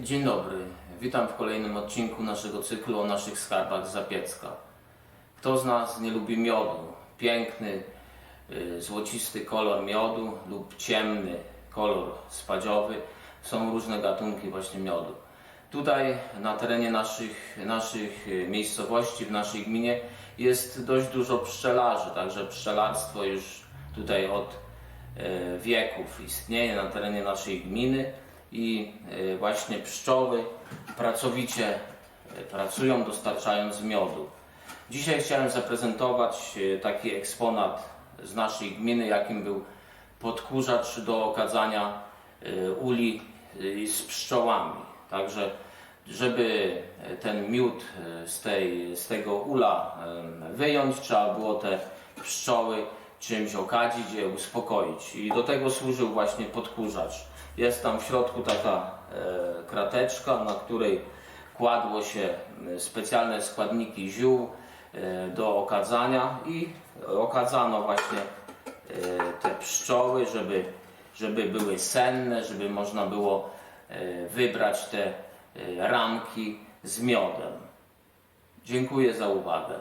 Dzień dobry, witam w kolejnym odcinku naszego cyklu o naszych skarbach z Zapiecka. Kto z nas nie lubi miodu? Piękny, y, złocisty kolor miodu lub ciemny kolor spadziowy. Są różne gatunki właśnie miodu. Tutaj na terenie naszych, naszych y, miejscowości, w naszej gminie jest dość dużo pszczelarzy, także pszczelarstwo już tutaj od e, wieków istnieje na terenie naszej gminy i e, właśnie pszczoły pracowicie e, pracują dostarczając miodu. Dzisiaj chciałem zaprezentować e, taki eksponat z naszej gminy, jakim był podkurzacz do okadzania uli z pszczołami. Także żeby ten miód z, tej, z tego ula wyjąć, trzeba było te pszczoły czymś okadzić, je uspokoić. I do tego służył właśnie podkurzacz. Jest tam w środku taka e, krateczka, na której kładło się e, specjalne składniki ziół e, do okadzania i okadzano właśnie e, te pszczoły, żeby, żeby były senne, żeby można było e, wybrać te e, ramki z miodem. Dziękuję za uwagę.